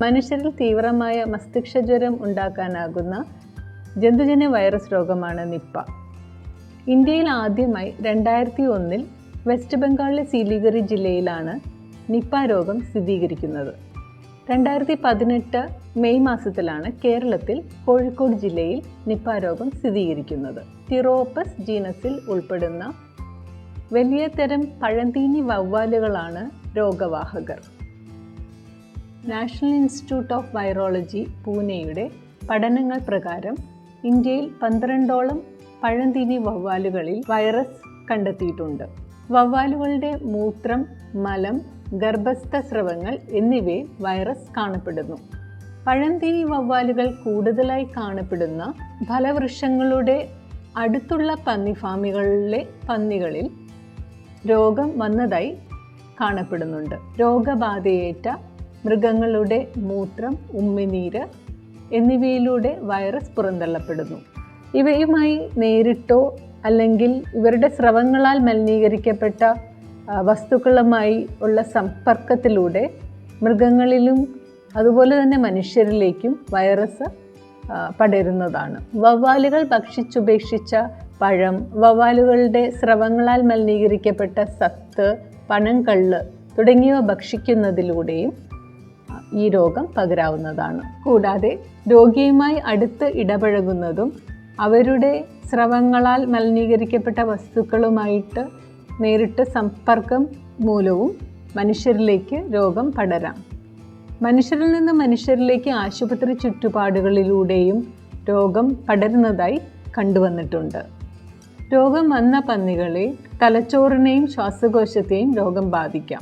മനുഷ്യരിൽ തീവ്രമായ മസ്തിഷ്കജ്വരം ഉണ്ടാക്കാനാകുന്ന ജന്തുജന്യ വൈറസ് രോഗമാണ് നിപ്പ. ഇന്ത്യയിൽ ആദ്യമായി രണ്ടായിരത്തി ഒന്നിൽ വെസ്റ്റ് ബംഗാളിലെ സീലിഗറി ജില്ലയിലാണ് നിപ്പ രോഗം സ്ഥിരീകരിക്കുന്നത്. രണ്ടായിരത്തി പതിനെട്ട് മെയ് മാസത്തിലാണ് കേരളത്തിൽ കോഴിക്കോട് ജില്ലയിൽ നിപ്പ രോഗം സ്ഥിരീകരിക്കുന്നത്. തിറോപ്പസ് ജീനസിൽ ഉൾപ്പെടുന്ന വലിയ തരം പഴന്തീനി വവ്വാലുകളാണ് രോഗവാഹകർ. നാഷണൽ ഇൻസ്റ്റിറ്റ്യൂട്ട് ഓഫ് വൈറോളജി പൂനെയുടെ പഠനങ്ങൾ പ്രകാരം ഇന്ത്യയിൽ പന്ത്രണ്ടോളം പഴന്തിനി വവ്വാലുകളിൽ വൈറസ് കണ്ടെത്തിയിട്ടുണ്ട്. വവ്വാലുകളുടെ മൂത്രം മലം ഗർഭസ്ഥ സ്രവങ്ങൾ എന്നിവയിൽ വൈറസ് കാണപ്പെടുന്നു. പഴന്തിനി വവ്വാലുകൾ കൂടുതലായി കാണപ്പെടുന്ന ഫലവൃക്ഷങ്ങളുടെ അടുത്തുള്ള പന്നി ഫാമുകളിലെ പന്നികളിൽ രോഗം വന്നതായി കാണപ്പെടുന്നുണ്ട്. രോഗബാധയേറ്റ മൃഗങ്ങളുടെ മൂത്രം ഉമ്മിനീര് എന്നിവയിലൂടെ വൈറസ് പുറന്തള്ളപ്പെടുന്നു. ഇവയുമായി നേരിട്ടോ അല്ലെങ്കിൽ ഇവരുടെ സ്രവങ്ങളാൽ മലിനീകരിക്കപ്പെട്ട വസ്തുക്കളുമായി ഉള്ള സമ്പർക്കത്തിലൂടെ മൃഗങ്ങളിലും അതുപോലെ തന്നെ മനുഷ്യരിലേക്കും വൈറസ് പടരുന്നതാണ്. വവ്വാലുകൾ ഭക്ഷിച്ചുപേക്ഷിച്ച പഴം വവ്വാലുകളുടെ സ്രവങ്ങളാൽ മലിനീകരിക്കപ്പെട്ട സത്ത് പനങ്കള്ള് തുടങ്ങിയവ ഭക്ഷിക്കുന്നതിലൂടെയും ഈ രോഗം പകരാവുന്നതാണ്. കൂടാതെ രോഗിയുമായി അടുത്ത് ഇടപഴകുന്നതും അവരുടെ സ്രവങ്ങളാൽ മലിനീകരിക്കപ്പെട്ട വസ്തുക്കളുമായിട്ട് നേരിട്ട് സമ്പർക്കം മൂലവും മനുഷ്യരിലേക്ക് രോഗം പടരാം. മനുഷ്യരിൽ നിന്ന് മനുഷ്യരിലേക്ക് ആശുപത്രി ചുറ്റുപാടുകളിലൂടെയും രോഗം പടരുന്നതായി കണ്ടുവന്നിട്ടുണ്ട്. രോഗം വന്ന പന്നികളെ തലച്ചോറിനെയും ശ്വാസകോശത്തെയും രോഗം ബാധിക്കാം.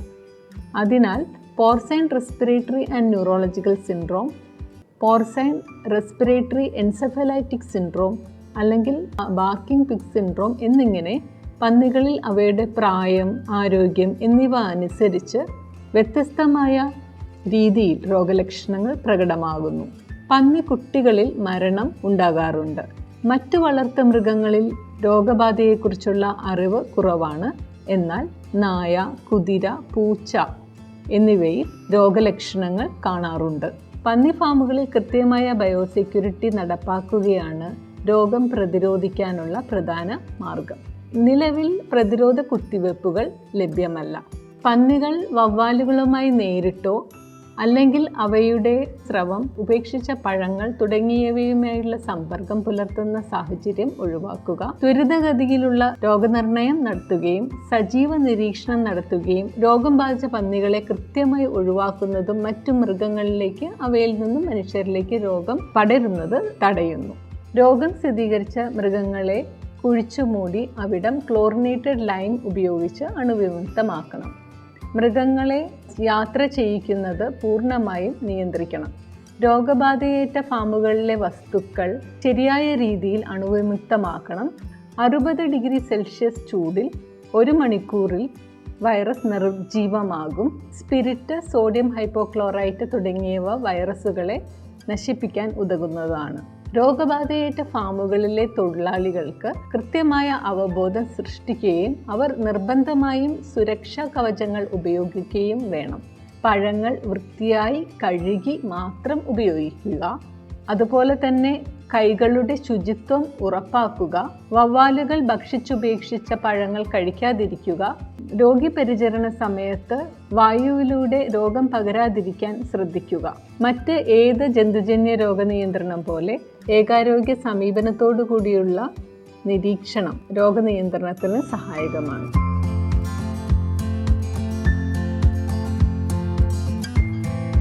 അതിനാൽ porcine respiratory and neurological syndrome porcine respiratory encephalitic syndrome അല്ലെങ്കിൽ ബാക്കിംഗ് പിക് സിൻഡ്രോം എന്നിങ്ങനെ പന്നികളിൽ അവയുടെ പ്രായം ആരോഗ്യം എന്നിവ അനുസരിച്ച് വ്യത്യസ്തമായ രീതിയിൽ രോഗലക്ഷണങ്ങൾ പ്രകടമാകുന്നു. പന്നി കുട്ടികളിൽ മരണം ഉണ്ടാകാറുണ്ട്. മറ്റു വളർത്തു മൃഗങ്ങളിൽ രോഗബാധയെക്കുറിച്ചുള്ള അറിവ് കുറവാണ്. എന്നാൽ നായ കുതിര പൂച്ച എന്നിവയിൽ രോഗലക്ഷണങ്ങൾ കാണാറുണ്ട്. പന്നി ഫാമുകളിൽ കൃത്യമായ ബയോസെക്യൂരിറ്റി നടപ്പാക്കുകയാണ് രോഗം പ്രതിരോധിക്കാനുള്ള പ്രധാന മാർഗം. നിലവിൽ പ്രതിരോധ കുത്തിവയ്പ്പുകൾ ലഭ്യമല്ല. പന്നികൾ വവ്വാലുകളുമായി നേരിട്ടോ അല്ലെങ്കിൽ അവയുടെ സ്രവം ഉപേക്ഷിച്ച പഴങ്ങൾ തുടങ്ങിയവയുമായുള്ള സമ്പർക്കം പുലർത്തുന്ന സാഹചര്യം ഒഴിവാക്കുക. ത്വരിതഗതിയിലുള്ള രോഗനിർണയം നടത്തുകയും സജീവ നിരീക്ഷണം നടത്തുകയും രോഗം ബാധിച്ച പന്നികളെ കൃത്യമായി ഒഴിവാക്കുന്നതും മറ്റു മൃഗങ്ങളിലേക്ക് അവയിൽ നിന്നും മനുഷ്യരിലേക്ക് രോഗം പടരുന്നത് തടയുന്നു. രോഗം സ്ഥിരീകരിച്ച മൃഗങ്ങളെ കുഴിച്ചു മൂടി അവിടം ക്ലോറിനേറ്റഡ് ലൈൻ ഉപയോഗിച്ച് അണുവിമുക്തമാക്കണം. മൃഗങ്ങളെ യാത്ര ചെയ്യിക്കുന്നത് പൂർണമായും നിയന്ത്രിക്കണം. രോഗബാധയേറ്റ ഫാമുകളിലെ വസ്തുക്കൾ ശരിയായ രീതിയിൽ അണുവിമുക്തമാക്കണം. അറുപത് ഡിഗ്രി സെൽഷ്യസ് ചൂടിൽ ഒരു മണിക്കൂറിൽ വൈറസ് നിർജീവമാകും. സ്പിരിറ്റ് സോഡിയം ഹൈപ്പോക്ലോറൈറ്റ് തുടങ്ങിയവ വൈറസുകളെ നശിപ്പിക്കാൻ ഉതകുന്നതാണ്. രോഗബാധയേറ്റ ഫാമുകളിലെ തൊഴിലാളികൾക്ക് കൃത്യമായ അവബോധം സൃഷ്ടിക്കുകയും അവർ നിർബന്ധമായും സുരക്ഷാ കവചങ്ങൾ ഉപയോഗിക്കുകയും വേണം. പഴങ്ങൾ വൃത്തിയായി കഴുകി മാത്രം ഉപയോഗിക്കുക. അതുപോലെ തന്നെ കൈകളുടെ ശുചിത്വം ഉറപ്പാക്കുക വവ്വാലുകൾ ഭക്ഷിച്ചുപേക്ഷിച്ച പഴങ്ങൾ കഴിക്കാതിരിക്കുക രോഗിപരിചരണ സമയത്ത് വായുവിലൂടെ രോഗം പകരാതിരിക്കാൻ ശ്രദ്ധിക്കുക. മറ്റ് ഏത് ജന്തുജന്യ രോഗനിയന്ത്രണം പോലെ ഏകാരോഗ്യ സമീപനത്തോടു കൂടിയുള്ള നിരീക്ഷണം രോഗനിയന്ത്രണത്തിന് സഹായകമാണ്.